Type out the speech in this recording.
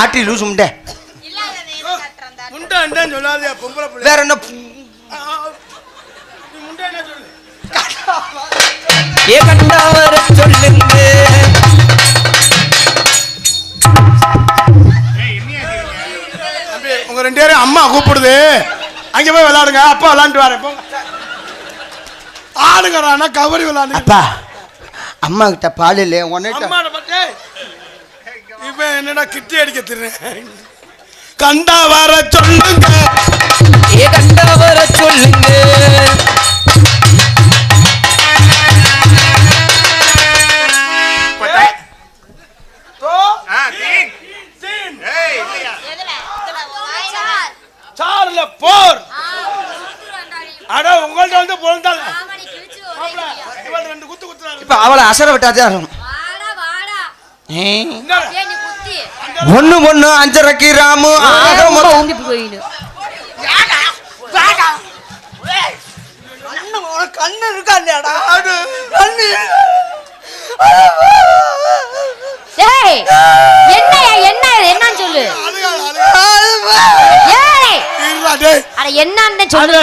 ஆட்டி லூசு முண்டை. வேற என்ன? ஏ கண்டா வர சொல்லுங்க உங்க ரெண்டு பேரும் அம்மா கூப்பிடுது. அங்க போய் விளையாடுங்க. அப்பா விளையாண்டு வரேன். போங்க ஆடுங்கறானா கபடி விளையாடுங்க அப்பா அம்மா கிட்ட பால் இல்லை உன்னிட்ட இப்ப என்னடா கிட்டி அடிக்க திருறேன் கண்டா வர சொல்லுங்க. ஏ கண்டா வர சொல்லுங்க. சார்ல போர். அட உங்கள்ட்ட வந்து பொழுந்தால இவள் ரெண்டு குத்து குத்துறாங்க. இப்ப அவளை அசர விட்டாதே ஆகணும். ஒண்ணு ஒண்ணு அஞ்சரைக்கு ராமு கண்ணு கண்ணு என்ன? என்னன்னு சொல்லு. அட என்னன்னு சொல்லு